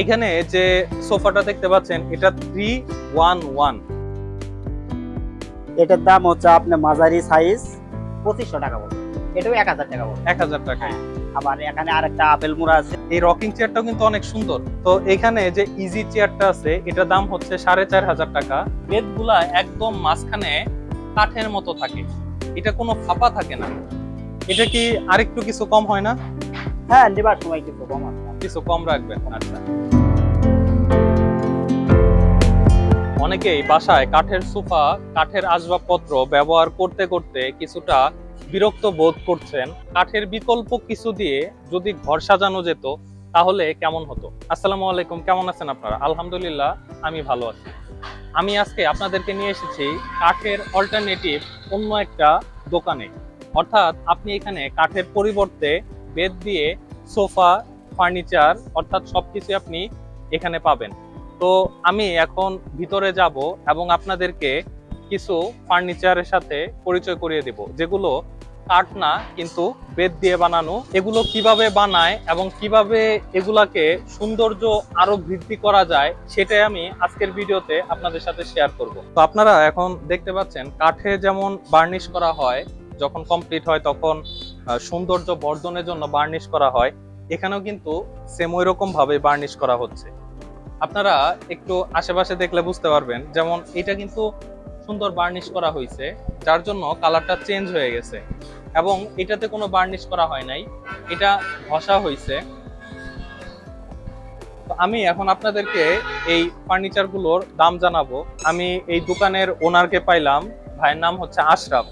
এখানে যে সোফাটা দেখতে পাচ্ছেন এটা থ্রি ওয়ান ওয়ান এটার দাম হচ্ছে আপনার মাঝারি সাইজ পঁচিশশো টাকা বলবে এটাও এক হাজার টাকা বলবে এক হাজার টাকা। হ্যাঁ। আবার এখানে আরেকটা আপেল মুড়া আছে। এই রকিং চেয়ারটাও কিন্তু অনেক সুন্দর। তো এখানে যে ইজি চেয়ারটা আছে এটার দাম হচ্ছে সাড়ে চার হাজার টাকা। বেডগুলা একদম মাঝখানে কাঠের মতো থাকে। এটা কোনো ফাঁপা থাকে না। এটা কি আরেকটু কিছু কম হয় না? হ্যাঁ নেবার সময় কিছু কম কিছু কম রাখবেন আচ্ছা। অনেকেই বাসায় কাঠের সোফা, কাঠের আসবাবপত্র ব্যবহার করতে করতে কিছুটা বিরক্ত বোধ করছেন। কাঠের বিকল্প কিছু দিয়ে যদি ঘর সাজানো যেত, তাহলে কেমন হতো? আসসালামু আলাইকুম, কেমন আছেন আপনারা? আলহামদুলিল্লাহ, আমি ভালো আছি। আমি আজকে আপনাদেরকে নিয়ে এসেছি কাঠের অল্টারনেটিভ অন্য একটা দোকানে। অর্থাৎ আপনি এখানে কাঠের পরিবর্তে বেদ দিয়ে সোফা, ফার্নিচার অর্থাৎ সবকিছু আপনি এখানে পাবেন। তো আমি এখন ভিতরে যাব এবং আপনাদেরকে কিছু ফার্নিচারের সাথে পরিচয় করিয়ে দেব, যেগুলো কাঠ না, কিন্তু বেদ দিয়ে বানানো। এগুলো কীভাবে বানায় এবং কীভাবে এগুলাকে সৌন্দর্য আরও বৃদ্ধি করা যায়, সেটাই আমি আজকের ভিডিওতে আপনাদের সাথে শেয়ার করব। তো আপনারা এখন দেখতে পাচ্ছেন, কাঠে যেমন বার্নিশ করা হয়, যখন কমপ্লিট হয় তখন সৌন্দর্য বর্ধনের জন্য বার্নিশ করা হয়। এখানেও কিন্তু সেম ওই ভাবে বার্নিশ করা হচ্ছে। আপনারা একটু আশেপাশে দেখলে বুঝতে পারবেন, যেমন এটা কিন্তু সুন্দর বার্নিশ করা হয়েছে, যার জন্য কালারটা চেঞ্জ হয়ে গেছে। এবং এটাতে কোনো বার্নিশ করা হয় নাই, এটা ঘষা হয়েছে। আমি এখন আপনাদেরকে এই ফার্নিচারগুলোর দাম জানাব। আমি এই দোকানের ওনারকে পাইলাম, ভাইয়ের নাম হচ্ছে আশরাফ।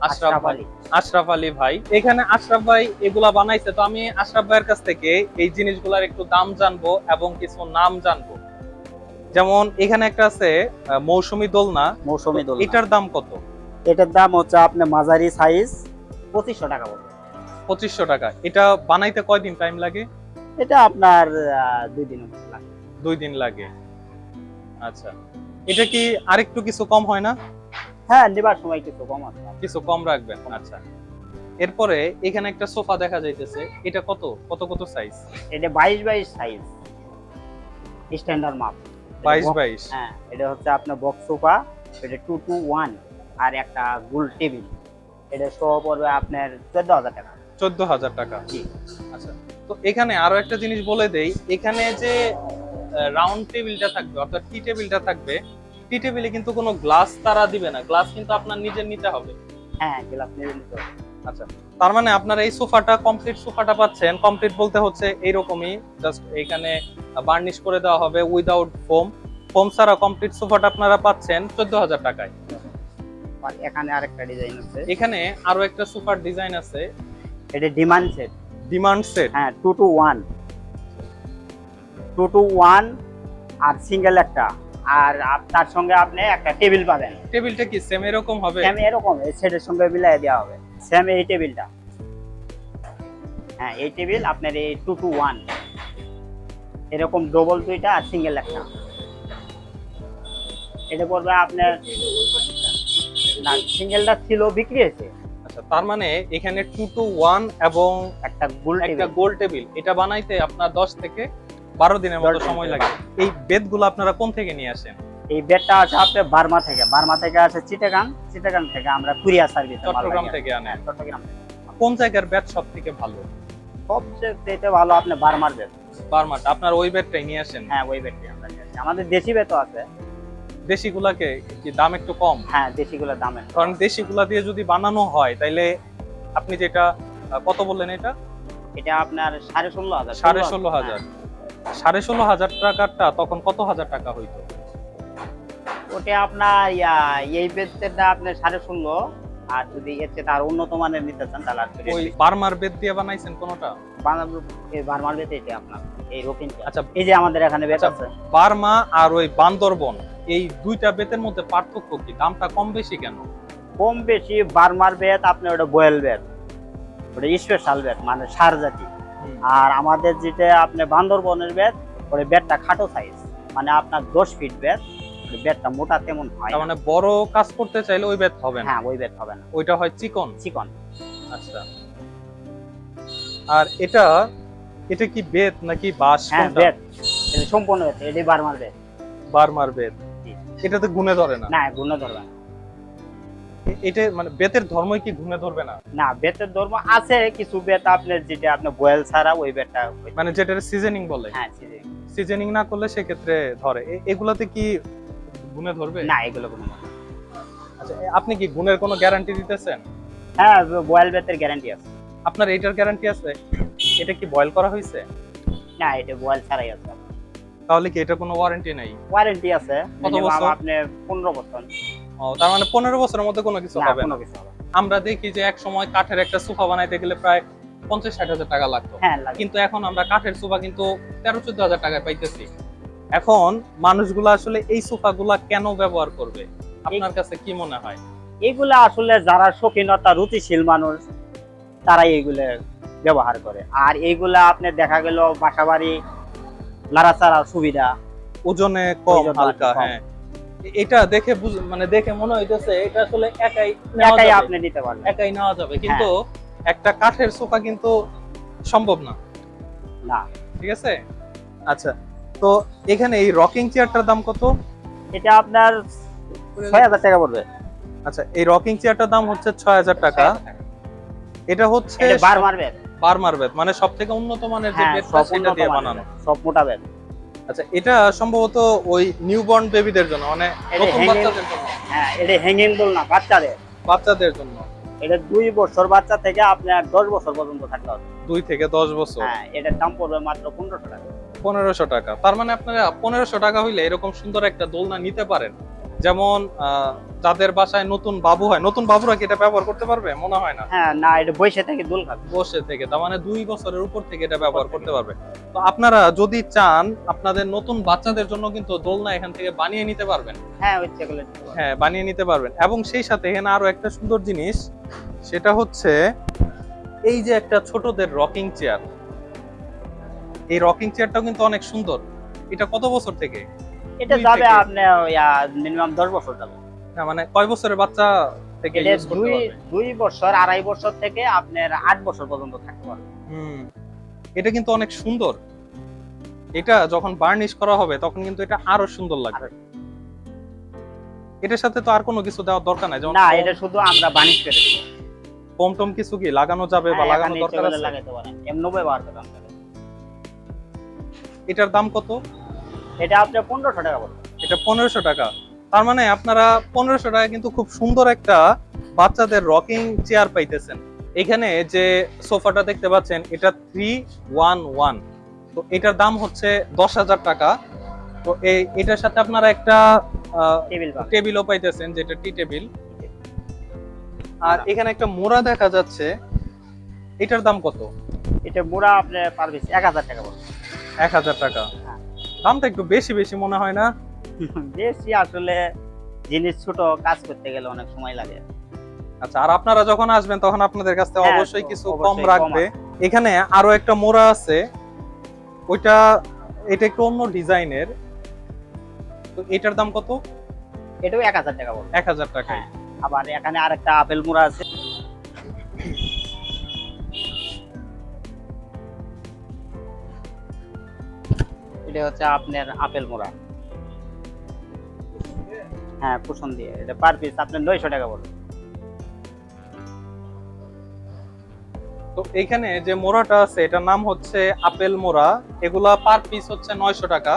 আশরাফ আলী। আশরাফ আলী ভাই। এখানে আশরাফ ভাই এগুলা বানাইছে তো আমি আশরাফ ভাইয়ের কাছ থেকে এই জিনিসগুলার একটু দাম জানব এবং কিছু নাম জানব। যেমন এখানে একটা আছে মৌসুমী দোলনা। মৌসুমি দোল এটার দাম কত? এটার দাম হচ্ছে আপনার মাঝারি সাইজ পঁচিশশো টাকা বলবে। পঁচিশশো টাকা। এটা বানাইতে কয়দিন টাইম লাগে? এটা আপনার দুই দিন লাগে। দুই দিন লাগে। আচ্ছা। এটা কি আরেকটু কিছু কম হয় না? হ্যাঁ নেবার সময় কিছু কম আছে। কিছু কম রাখবেন আচ্ছা। এরপরে এখানে একটা সোফা দেখা যাইতেছে এটা কত? কত কত সাইজ এটা বাইশ বাইশ সাইজ স্ট্যান্ডার্ড মাপ। বাইশ বাইশ? হ্যাঁ এটা হচ্ছে আপনার বক্স সোফা এটা টু টু ওয়ান আর একটা গোল টেবিল। এটা সহ পড়বে আপনার চোদ্দ হাজার টাকা। চোদ্দ হাজার টাকা। জি। আচ্ছা তো এখানে আরও একটা জিনিস বলে দেই এখানে যে রাউন্ড টেবিলটা থাকবে অর্থাৎ টি টেবিলটা থাকবে টি টেবিলে কিন্তু কোনো গ্লাস তারা দিবে না। গ্লাস কিন্তু আপনার নিজের নিতে হবে। হ্যাঁ গ্লাস নেবেন নিতে হবে। আচ্ছা তার মানে আপনার এই সোফাটা কমপ্লিট সোফাটা পাচ্ছেন। কমপ্লিট বলতে হচ্ছে এইরকমই জাস্ট এখানে বার্নিশ করে দেওয়া হবে উইদাউট ফোম ফোম ছাড়া কমপ্লিট সোফাটা আপনারা পাচ্ছেন চোদ্দ হাজার টাকায়। আর এখানে আরেকটা ডিজাইন আছে। এখানে আরও একটা সোফার ডিজাইন আছে। এটা ডিমান্ড সেট ডিমান্ড সেট হ্যাঁ two two one two two one আর সিঙ্গেল একটা। আর তার সঙ্গে আপনি একটা টেবিল পাবেন। টেবিলটা কি সেম এরকম হবে? সেম এরকম এই সেটের সঙ্গে মিলাই দেওয়া হবে। সেম এই টেবিলটা। হ্যাঁ এই টেবিল আপনার এই টু টু ওয়ান এরকম ডবল দুইটা আর সিঙ্গেল একটা। এটা পড়বে আপনার না সিঙ্গেলটা ছিল বিক্রি হয়েছে। আচ্ছা তার মানে এখানে টু টু ওয়ান এবং একটা গোল একটা গোল টেবিল এটা বানাইতে আপনার দশ থেকে বারো দিনের মতো সময় লাগে। এই বেদগুলো আপনারা কোন থেকে নিয়ে আসেন? এই বেডটা আছে আপনার বার্মা থেকে। বার্মা থেকে আছে চিটাগাং। চিটাগাং থেকে আমরা কুরিয়ার সার্ভিস চট্টগ্রাম থেকে আনেন। চট্টগ্রাম কোন জায়গার বেদ সব থেকে ভালো? সবচেয়ে ভালো আপনার বার্মার বেড বারমাটা। আপনার ওই বেডটাই নিয়ে আসেন? হ্যাঁ ওই বেডটি আমরা নিয়ে আসি। আমাদের দেশি বেতও আছে। দেশিগুলাকে কি দাম একটু কম? হ্যাঁ দেশিগুলোর দামে কারণ দেশিগুলা দিয়ে যদি বানানো হয় তাইলে আপনি যেটা কত বললেন এটা? এটা আপনার সাড়ে ষোলো হাজার। সাড়ে ষোলো হাজার। সাড়ে ষোলো হাজার টাকারটা তখন কত হাজার টাকা হইতো। ওটা আপনার ইয়া, এই বেডটা আপনার সাড়ে ষোলো আর যদি এর চেয়ে তার উন্নত মানের নিতে চান তাহলে আর ওই বার্মার বেদ দিয়ে বানাইছেন কোনটা? বার্মার বেড এটা আপনার এই রকিন আচ্ছা এই যে আমাদের এখানে বেড আচ্ছা। আছে। বার্মা আর ওই বান্দরবন এই দুইটা বেতের মধ্যে পার্থক্য কি? দামটা কম বেশি কেন? কম বেশি বার্মার বেড আপনার ওটা বয়েল বেড ওটা স্পেশাল বেড মানে সার জাতি আর আমাদের যেটা আপনি বান্দরবনের বেড ওই বেডটা খাটো সাইজ মানে আপনার দশ ফিট বেড বেডটা মোটা তেমন হয় মানে বড় কাজ করতে চাইলে ওই বেদ হবে না? হ্যাঁ ওই বেড হবে না। ওইটা হয় চিকন? চিকন। আচ্ছা। আর এটা এটা কি বেত নাকি বাঁশ হ্যাঁ? এটা সম্পূর্ণ বেত এটি বারমার বেত বার্মার বেত জি। এটাতে গুনে ধরে না? না গুণ ধরবে না। এটা মানে বেতের ধর্মই কি গুনে ধরবে না? না বেতের ধর্ম আছে কিছু বেত আপনার যেটা আপনার বয়েল ছাড়া ওই বেতটা মানে যেটার সিজনিং বলে। হ্যাঁ সিজনিং না করলে সেক্ষেত্রে ধরে। এগুলাতে কি গুনে ধরবে? না এগুলো কোনো আচ্ছা আপনি কি গুণের কোনো গ্যারান্টি দিতেছেন? হ্যাঁ বয়েল বেতের গ্যারান্টি আছে। আপনার এটার গ্যারান্টি আছে? এটা কি বয়েল করা হয়েছে? না এটা বয়েল ছাড়াই আছে। তাহলে কি এটা কোনো ওয়ারেন্টি নাই? ওয়ারেন্টি আছে কত বছর? আপনি পনেরো বছর। ও তার মানে পনেরো বছরের মধ্যে কোনো কিছু হবে না। আমরা দেখি যে এক সময় কাঠের একটা সোফা বানাইতে গেলে প্রায় পঞ্চাশ ষাট হাজার টাকা লাগতো। হ্যাঁ কিন্তু এখন আমরা কাঠের সোফা কিন্তু তেরো চোদ্দ হাজার টাকায় পাইতেছি। এখন মানুষগুলো আসলে এই সোফা গুলা কেন ব্যবহার করবে? আপনার কাছে কি মনে হয়? এগুলা আসলে যারা শৌখিনতা রুচিশীল মানুষ তারাই এগুলো ব্যবহার করে। আর এইগুলা আপনি দেখা গেল বাসা বাড়ি নাড়াচাড়ার সুবিধা। ওজনে কম হালকা হ্যাঁ। এটা দেখে মানে দেখে মনে হইতেছে এটা আসলে একাই একাই আপনি নিতে পারবেন। একাই নেওয়া যাবে। কিন্তু একটা কাঠের সোফা কিন্তু সম্ভব না। না। ঠিক আছে? আচ্ছা তো এখানে এই রকিং চেয়ারটার দাম কত? এটা আপনার ছয় হাজার টাকা পড়বে। আচ্ছা এই রকিং চেয়ারটার দাম হচ্ছে ছয় হাজার টাকা। এটা হচ্ছে বার মারবে বার্মার বেত মানে সব থেকে উন্নত মানের যে হ্যাঁ সব সেটা দিয়ে বানানো। সব মোটা বেত আচ্ছা এটা সম্ভবত ওই নিউবর্ন বেবিদের জন্য মানে প্রথম বাচ্চাদের জন্য। হ্যাঁ এটা হ্যাঙ্গিং বল না বাচ্চাদের। বাচ্চাদের জন্য। এটা দুই বছর বাচ্চা থেকে আপনার দশ বছর পর্যন্ত থাকতে হবে। দুই থেকে দশ বছর? হ্যাঁ এটার দাম পড়বে মাত্র পনেরোশো টাকা। পনেরোশো টাকা। তার মানে আপনারা পনেরোশো টাকা হইলে এরকম সুন্দর একটা দোলনা নিতে পারেন। যেমন আহ, যাদের বাসায় নতুন বাবু হয়। নতুন বাবুরা কি এটা ব্যবহার করতে পারবে? মনে হয় না। হ্যাঁ না এটা বসে থেকে দোল খাবে। বসে থেকে তার মানে দুই বছরের উপর থেকে এটা ব্যবহার করতে পারবে। তো আপনারা যদি চান আপনাদের নতুন বাচ্চাদের জন্য কিন্তু দোলনা এখান থেকে বানিয়ে নিতে পারবেন। হ্যাঁ হ্যাঁ বানিয়ে নিতে পারবেন। এবং সেই সাথে এখানে আরও একটা সুন্দর জিনিস সেটা হচ্ছে এই যে একটা ছোটদের রকিং চেয়ার। এই রকিং চেয়ারটাও কিন্তু অনেক সুন্দর। এটা কত বছর থেকে? এটা যাবে আপনি মিনিমাম দশ বছর যাবে। না মানে কয় বছরের বাচ্চা থেকে ইউজ করতে দুই দুই বছর আড়াই বছর থেকে আপনার আট বছর পর্যন্ত থাকতে পারবে। হুম। এটা কিন্তু অনেক সুন্দর। এটা যখন বার্নিশ করা হবে তখন কিন্তু এটা আরও সুন্দর লাগবে। এটার সাথে তো আর কোনো কিছু দেওয়ার দরকার নাই যেমন না এটা শুধু আমরা বার্নিশ করে দেবো। ফোম টম কিছু কি লাগানো যাবে বা হ্যাঁ, লাগানো দরকার আছে? লাগাইতে পারেন। এমনি ব্যবহার করতে পারেন এটার দাম কত? এটা আপনার পনেরোশো টাকা পড়বে। এটা পনেরোশো টাকা। তার মানে আপনারা পনেরোশো টাকা কিন্তু খুব সুন্দর একটা বাচ্চাদের রকিং চেয়ার পাইতেছেন। এখানে যে সোফাটা দেখতে পাচ্ছেন এটা থ্রি ওয়ান ওয়ান তো এটার দাম হচ্ছে দশ হাজার টাকা। তো এই এটার সাথে আপনারা একটা টেবিলও পাইতেছেন যেটা টি টেবিল। আর এখানে একটা মোড়া দেখা যাচ্ছে। এটার দাম কত? এটা মোড়া আপনার পার পিস এক হাজার টাকা এক হাজার টাকা। হ্যাঁ। দামটা একটু বেশি বেশি মনে হয় না? বেশি আসলে জিনিস ছোট কাজ করতে গেলে অনেক সময় লাগে। আচ্ছা আর আপনারা যখন আসবেন তখন আপনাদের কাছ হ্যাঁ, অবশ্যই কিছু কম রাখবে। এখানে আরও একটা মোড়া আছে। ওইটা এটা একটু অন্য ডিজাইনের। তো এটার দাম কত? এটাও এক হাজার টাকা পড়বে এক হাজার টাকা। হ্যাঁ। আবার এখানে আরেকটা আপেল মোড়া আছে। এটা হচ্ছে আপনার আপেল মোড়া। হ্যাঁ কুসুম দিয়ে। এটা পার পিস আপনার নয়শো টাকা পড়বে তো এখানে যে মোড়াটা আছে, এটার নাম হচ্ছে আপেল মোড়া। এগুলা পার পিস হচ্ছে নয়শো টাকা।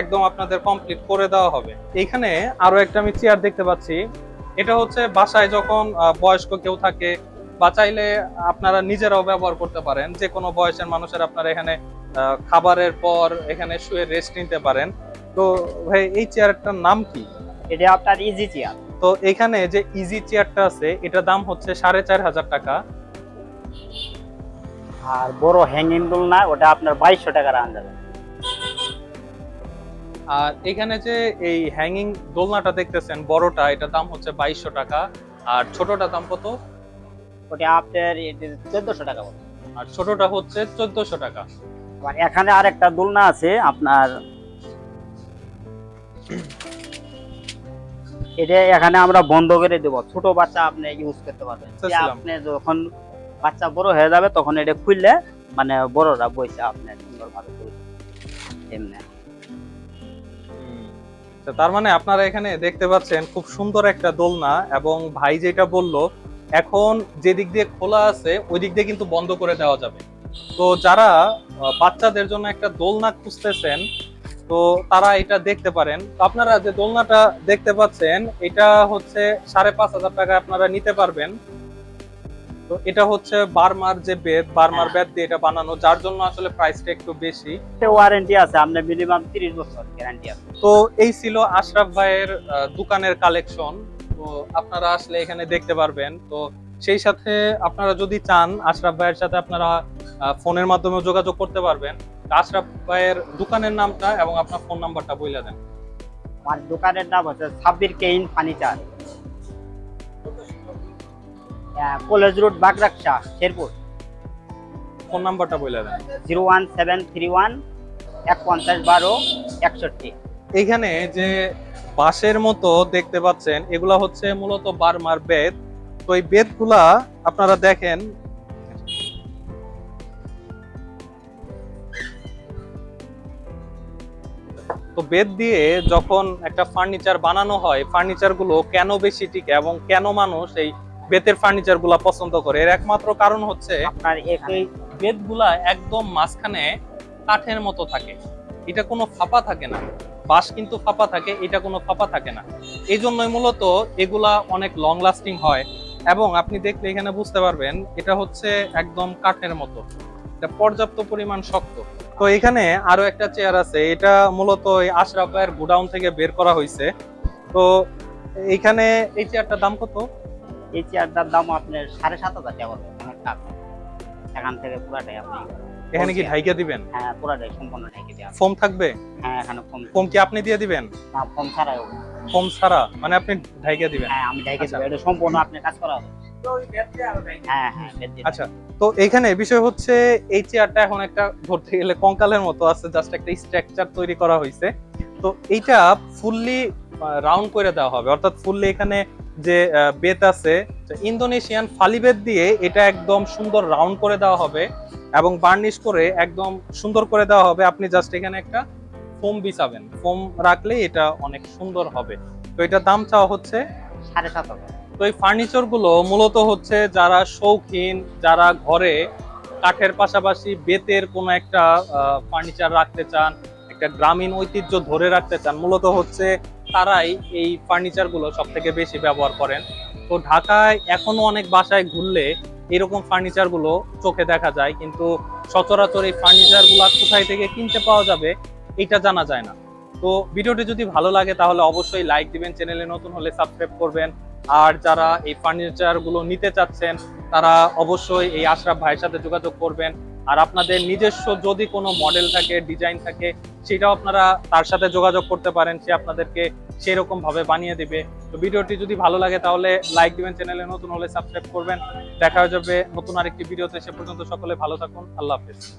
একদম আপনাদের কমপ্লিট করে দেওয়া হবে। এখানে আরও একটা আমি চেয়ার দেখতে পাচ্ছি। এটা হচ্ছে বাসায় যখন বয়স্ক কেউ থাকে, বা চাইলে আপনারা নিজেরাও ব্যবহার করতে পারেন। যে কোনো বয়সের মানুষের আপনারা এখানে খাবারের পর এখানে শুয়ে রেস্ট নিতে পারেন। তো ভাই, এই চেয়ারটার নাম কি? এটা আপনার ইজি চেয়ার তো এখানে যে ইজি চেয়ারটা আছে এটার দাম হচ্ছে সাড়ে চার হাজার টাকা। আর বড় হ্যাঙ্গিং ডুল না ওটা আপনার বাইশশো টাকার আন যাবে আর এখানে যে এই হ্যাঙ্গিং দোলনাটা দেখতেছেন বড়টা এটার দাম হচ্ছে বাইশশো টাকা। আর ছোটটা দাম কত? ওটা আপনার চোদ্দশো টাকা আর ছোটটা হচ্ছে চোদ্দশো টাকা। আবার এখানে আরেকটা দোলনা আছে আপনার এটা এখানে আমরা বন্ধ করে দেব। ছোট বাচ্চা আপনি ইউজ করতে পারবেন। আপনি যখন বাচ্চা বড় হয়ে যাবে তখন এটা খুললে মানে বড়রা বসে আপনি সুন্দরভাবে। এমনি। তো তার মানে আপনারা এখানে দেখতে পাচ্ছেন খুব সুন্দর একটা দোলনা এবং ভাই যেটা বলল এখন যে দিক দিয়ে খোলা আছে ওই দিক দিয়ে কিন্তু বন্ধ করে দেওয়া যাবে। তো যারা বাচ্চাদের জন্য একটা দোলনা খুঁজতেছেন তো তারা এটা দেখতে পারেন। আপনারা যে দোলনাটা দেখতে পাচ্ছেন এটা হচ্ছে সাড়ে পাঁচ হাজার টাকা আপনারা নিতে পারবেন। তো এটা হচ্ছে বার্মার যে বেদ বার্মার বেদ দিয়ে এটা বানানো যার জন্য আসলে প্রাইসটা একটু বেশি। ওয়ারেন্টি আছে আপনার মিনিমাম তিরিশ বছর গ্যারান্টি আছে। তো এই ছিল আশরাফ ভাইয়ের দোকানের কালেকশন তো আপনারা আসলে এখানে দেখতে পারবেন। তো সেই সাথে আপনারা যদি চান আশরাফ ভাইয়ের সাথে আপনারা ফোনের মাধ্যমে যোগাযোগ করতে পারবেন। আশরাফ ভাইয়ের দোকানের নামটা এবং আপনার ফোন নাম্বারটা বলে দেন। আমার দোকানের নাম হচ্ছে Sabbir cane furniture. College road Bagrakasha Sherpur. Phone নাম্বারটা বলে দেন। Zero one seven three one এক পঞ্চাশ বারো একষট্টি। এখানে যে বাঁশের মতো দেখতে পাচ্ছেন এগুলা হচ্ছে মূলত বার্মার বেদ তো এই বেদগুলা আপনারা দেখেন তো বেদ দিয়ে যখন একটা ফার্নিচার বানানো হয় ফার্নিচারগুলো কেন বেশি টিকে এবং কেন মানুষ এই বেতের ফার্নিচারগুলা পছন্দ করে? এর একমাত্র কারণ হচ্ছে আপনার বেদগুলা একদম মাঝখানে কাঠের মতো থাকে। এটা কোনো ফাঁপা থাকে না। বাঁশ কিন্তু ফাঁপা থাকে এটা কোনো ফাঁপা থাকে না। এই জন্যই মূলত এগুলা অনেক লং লাস্টিং হয় এবং আপনি দেখলে এখানে বুঝতে পারবেন এটা হচ্ছে একদম কাঠের মতো। এটা পর্যাপ্ত পরিমাণ শক্ত। তো এখানে আরও একটা চেয়ার আছে। এটা মূলত এই আশরাফ ভাইয়ের গোডাউন থেকে বের করা হয়েছে তো এখানে এই চেয়ারটার দাম কত? এই চেয়ারটার দাম আপনার সাড়ে সাত হাজার টাকা টাকা এখান থেকে পুরাটাই আপনি এখানে কি? ঢাইকা দিবেন? হ্যাঁ পুরাটাই সম্পূর্ণ দেওয়া। ফোম থাকবে? হ্যাঁ এখানে ফোন ফোম কি আপনি দিয়ে দিবেন? না ছাড়াই ফোম ছাড়া? মানে আপনি ঢাইকা দিবেন? হ্যাঁ আমি আচ্ছা। এটা সম্পূর্ণ আপনি কাজ করা হবে। হ্যাঁ হ্যাঁ আচ্ছা তো এখানে বিষয় হচ্ছে এই চেয়ারটা এখন একটা ধরতে গেলে কঙ্কালের মতো আছে জাস্ট একটা স্ট্রাকচার তৈরি করা হয়েছে তো এইটা ফুললি রাউন্ড করে দেওয়া হবে। অর্থাৎ ফুললি এখানে যে বেত আছে ইন্দোনেশিয়ান ফালি বেত দিয়ে এটা একদম সুন্দর রাউন্ড করে দেওয়া হবে এবং বার্নিশ করে একদম সুন্দর করে দেওয়া হবে। আপনি জাস্ট এখানে একটা ফোম বিছাবেন। ফোম রাখলে এটা অনেক সুন্দর হবে। তো এটার দাম চাওয়া হচ্ছে সাড়ে সাত হাজার। তো এই ফার্নিচারগুলো মূলত হচ্ছে যারা শৌখিন, যারা ঘরে কাঠের পাশাপাশি বেতের কোনো একটা ফার্নিচার রাখতে চান, একটা গ্রামীণ ঐতিহ্য ধরে রাখতে চান, মূলত হচ্ছে তারাই এই ফার্নিচারগুলো সব থেকে বেশি ব্যবহার করেন। তো ঢাকায় এখনও অনেক বাসায় ঘুরলে এরকম ফার্নিচারগুলো চোখে দেখা যায়, কিন্তু সচরাচর এই ফার্নিচারগুলো কোথায় থেকে কিনতে পাওয়া যাবে এটা জানা যায় না। তো ভিডিওটি যদি ভালো লাগে তাহলে অবশ্যই লাইক দিবেন, চ্যানেলে নতুন হলে সাবস্ক্রাইব করবেন। আর যারা এই ফার্নিচারগুলো নিতে চাচ্ছেন, তারা অবশ্যই এই আশরাফ ভাইয়ের সাথে যোগাযোগ করবেন। আর আপনাদের নিজস্ব যদি কোনো মডেল থাকে ডিজাইন থাকে, সেটাও আপনারা তার সাথে যোগাযোগ করতে পারেন। সে আপনাদেরকে সেরকম ভাবে বানিয়ে দিবে। তো ভিডিওটি যদি ভালো লাগে, তাহলে লাইক দিবেন চ্যানেলে নতুন হলে সাবস্ক্রাইব করবেন। দেখা হয়ে যাবে নতুন আরেকটি ভিডিওতে সে পর্যন্ত সকলে ভালো থাকুন। আল্লাহ হাফেজ।